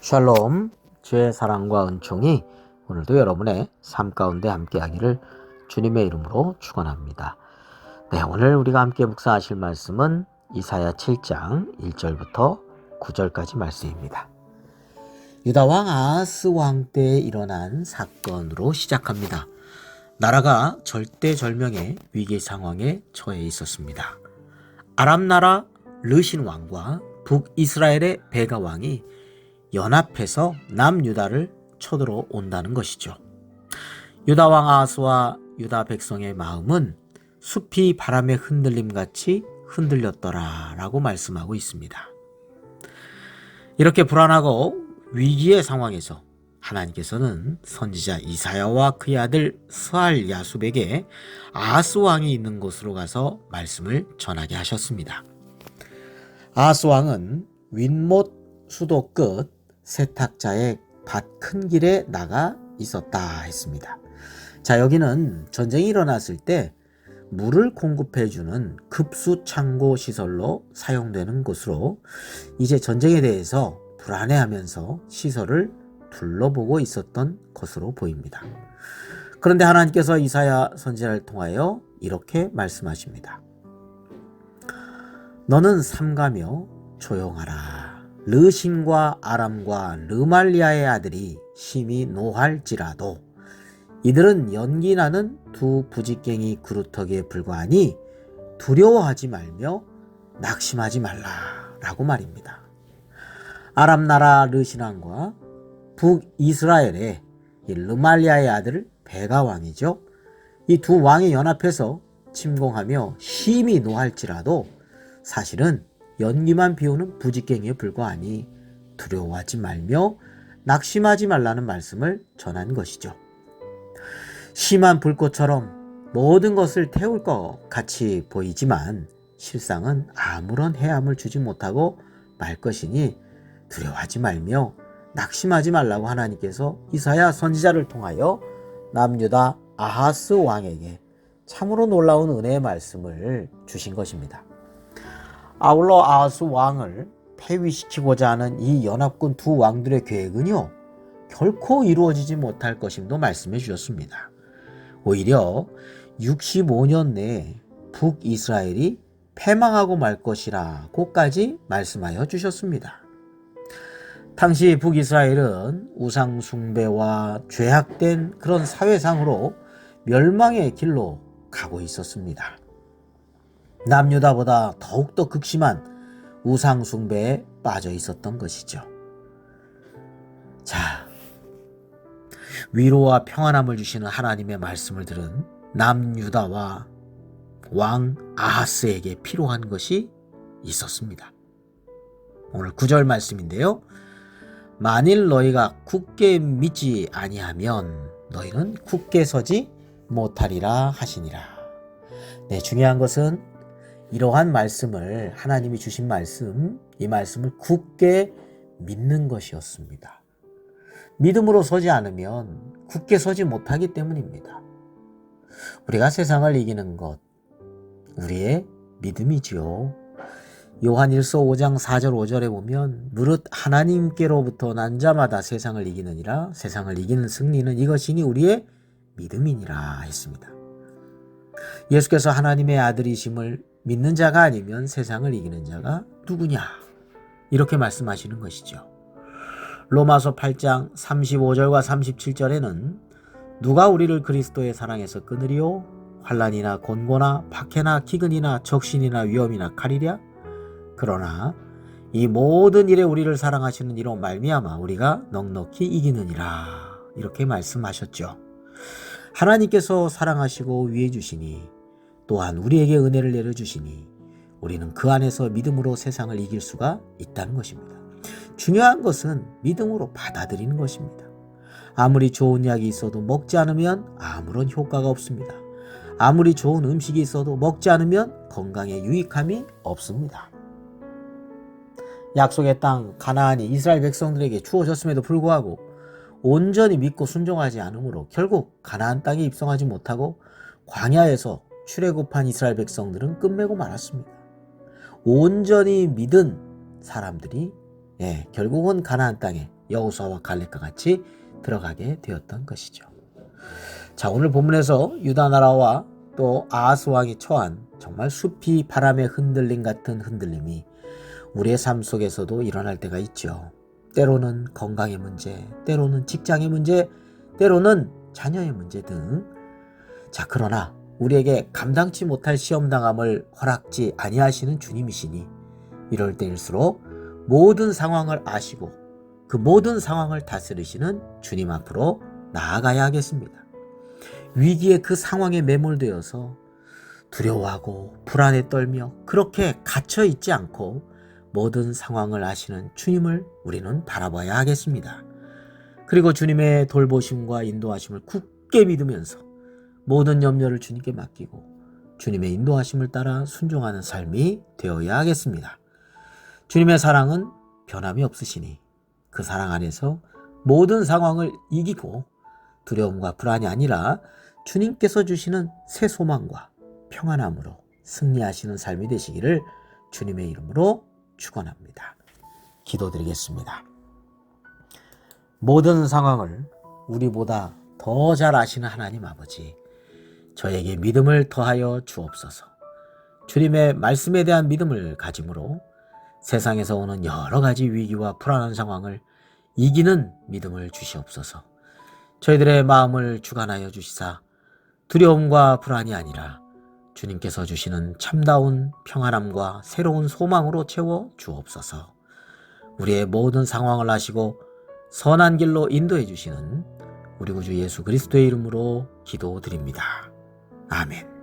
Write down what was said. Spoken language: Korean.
샬롬, 주의 사랑과 은총이 오늘도 여러분의 삶 가운데 함께하기를 주님의 이름으로 축원합니다. 네, 오늘 우리가 함께 묵상하실 말씀은 이사야 7장 1절부터 9절까지 말씀입니다. 유다 왕 아하스 왕 때에 일어난 사건으로 시작합니다. 나라가 절대절명의 위기 상황에 처해 있었습니다. 아람 나라 르신 왕과 북이스라엘의 베가 왕이 연합해서 남유다를 쳐들어 온다는 것이죠. 유다 왕 아하스와 유다 백성의 마음은 숲이 바람의 흔들림 같이 흔들렸더라라고 말씀하고 있습니다. 이렇게 불안하고 위기의 상황에서 하나님께서는 선지자 이사야와 그의 아들 스알 야숲에게 아하스 왕이 있는 곳으로 가서 말씀을 전하게 하셨습니다. 아하스 왕은 윈못 수도 끝 세탁자의 밭 큰 길에 나가 있었다 했습니다. 자, 여기는 전쟁이 일어났을 때 물을 공급해주는 급수 창고 시설로 사용되는 곳으로 이제 전쟁에 대해서 불안해하면서 시설을 둘러보고 있었던 것으로 보입니다. 그런데 하나님께서 이사야 선지자를 통하여 이렇게 말씀하십니다. 너는 삼가며 조용하라. 르신과 아람과 르말리아의 아들이 심히 노할지라도 이들은 연기 나는 두 부직갱이 그루터기에 불과하니 두려워하지 말며 낙심하지 말라라고 말입니다. 아람 나라 르신왕과 북 이스라엘의 르말리아의 아들 베가 왕이죠. 이 두 왕이 연합해서 침공하며 심히 노할지라도 사실은 연기만 비우는 부직갱이에 불과하니 두려워하지 말며 낙심하지 말라는 말씀을 전한 것이죠. 심한 불꽃처럼 모든 것을 태울 것 같이 보이지만 실상은 아무런 해함을 주지 못하고 말 것이니 두려워하지 말며 낙심하지 말라고 하나님께서 이사야 선지자를 통하여 남유다 아하스 왕에게 참으로 놀라운 은혜의 말씀을 주신 것입니다. 아울러 아하스 왕을 폐위시키고자 하는 이 연합군 두 왕들의 계획은요, 결코 이루어지지 못할 것임도 말씀해 주셨습니다. 오히려 65년 내에 북이스라엘이 패망하고 말 것이라고까지 말씀하여 주셨습니다. 당시 북이스라엘은 우상숭배와 죄악된 그런 사회상으로 멸망의 길로 가고 있었습니다. 남유다보다 더욱더 극심한 우상숭배에 빠져 있었던 것이죠. 자, 위로와 평안함을 주시는 하나님의 말씀을 들은 남유다와 왕 아하스에게 필요한 것이 있었습니다. 오늘 구절 말씀인데요. 만일 너희가 굳게 믿지 아니하면 너희는 굳게 서지 못하리라 하시니라. 네, 중요한 것은 이러한 말씀을 하나님이 주신 말씀, 이 말씀을 굳게 믿는 것이었습니다. 믿음으로 서지 않으면 굳게 서지 못하기 때문입니다. 우리가 세상을 이기는 것, 우리의 믿음이지요. 요한 1서 5장 4절 5절에 보면 무릇 하나님께로부터 난 자마다 세상을 이기느니라 세상을 이기는 승리는 이것이니 우리의 믿음이니라 했습니다. 예수께서 하나님의 아들이심을 믿는 자가 아니면 세상을 이기는 자가 누구냐? 이렇게 말씀하시는 것이죠. 로마서 8장 35절과 37절에는 누가 우리를 그리스도의 사랑에서 끊으리요? 환란이나 곤고나 박해나 기근이나 적신이나 위험이나 칼이랴? 그러나 이 모든 일에 우리를 사랑하시는 이로 말미암아 우리가 넉넉히 이기느니라 이렇게 말씀하셨죠. 하나님께서 사랑하시고 위해 주시니 또한 우리에게 은혜를 내려 주시니 우리는 그 안에서 믿음으로 세상을 이길 수가 있다는 것입니다. 중요한 것은 믿음으로 받아들이는 것입니다. 아무리 좋은 약이 있어도 먹지 않으면 아무런 효과가 없습니다. 아무리 좋은 음식이 있어도 먹지 않으면 건강에 유익함이 없습니다. 약속의 땅 가나안이 이스라엘 백성들에게 주어졌음에도 불구하고 온전히 믿고 순종하지 않으므로 결국 가나안 땅에 입성하지 못하고 광야에서 출애굽한 이스라엘 백성들은 끝매고 말았습니다. 온전히 믿은 사람들이 예, 결국은 가나안 땅에 여호수아와 갈렙과 같이 들어가게 되었던 것이죠. 자, 오늘 본문에서 유다 나라와 또 아하스 왕이 처한 정말 숲이 바람에 흔들림 같은 흔들림이 우리의 삶 속에서도 일어날 때가 있죠. 때로는 건강의 문제, 때로는 직장의 문제, 때로는 자녀의 문제 등. 자, 그러나 우리에게 감당치 못할 시험 당함을 허락지 아니하시는 주님이시니 이럴 때일수록 모든 상황을 아시고 그 모든 상황을 다스리시는 주님 앞으로 나아가야 하겠습니다. 위기의 그 상황에 매몰되어서 두려워하고 불안에 떨며 그렇게 갇혀 있지 않고 모든 상황을 아시는 주님을 우리는 바라봐야 하겠습니다. 그리고 주님의 돌보심과 인도하심을 굳게 믿으면서 모든 염려를 주님께 맡기고 주님의 인도하심을 따라 순종하는 삶이 되어야 하겠습니다. 주님의 사랑은 변함이 없으시니 그 사랑 안에서 모든 상황을 이기고 두려움과 불안이 아니라 주님께서 주시는 새 소망과 평안함으로 승리하시는 삶이 되시기를 주님의 이름으로 축원합니다. 기도드리겠습니다. 모든 상황을 우리보다 더 잘 아시는 하나님 아버지, 저에게 믿음을 더하여 주옵소서. 주님의 말씀에 대한 믿음을 가짐으로 세상에서 오는 여러 가지 위기와 불안한 상황을 이기는 믿음을 주시옵소서. 저희들의 마음을 주관하여 주시사 두려움과 불안이 아니라 주님께서 주시는 참다운 평안함과 새로운 소망으로 채워 주옵소서. 우리의 모든 상황을 아시고 선한 길로 인도해 주시는 우리 구주 예수 그리스도의 이름으로 기도드립니다. 아멘.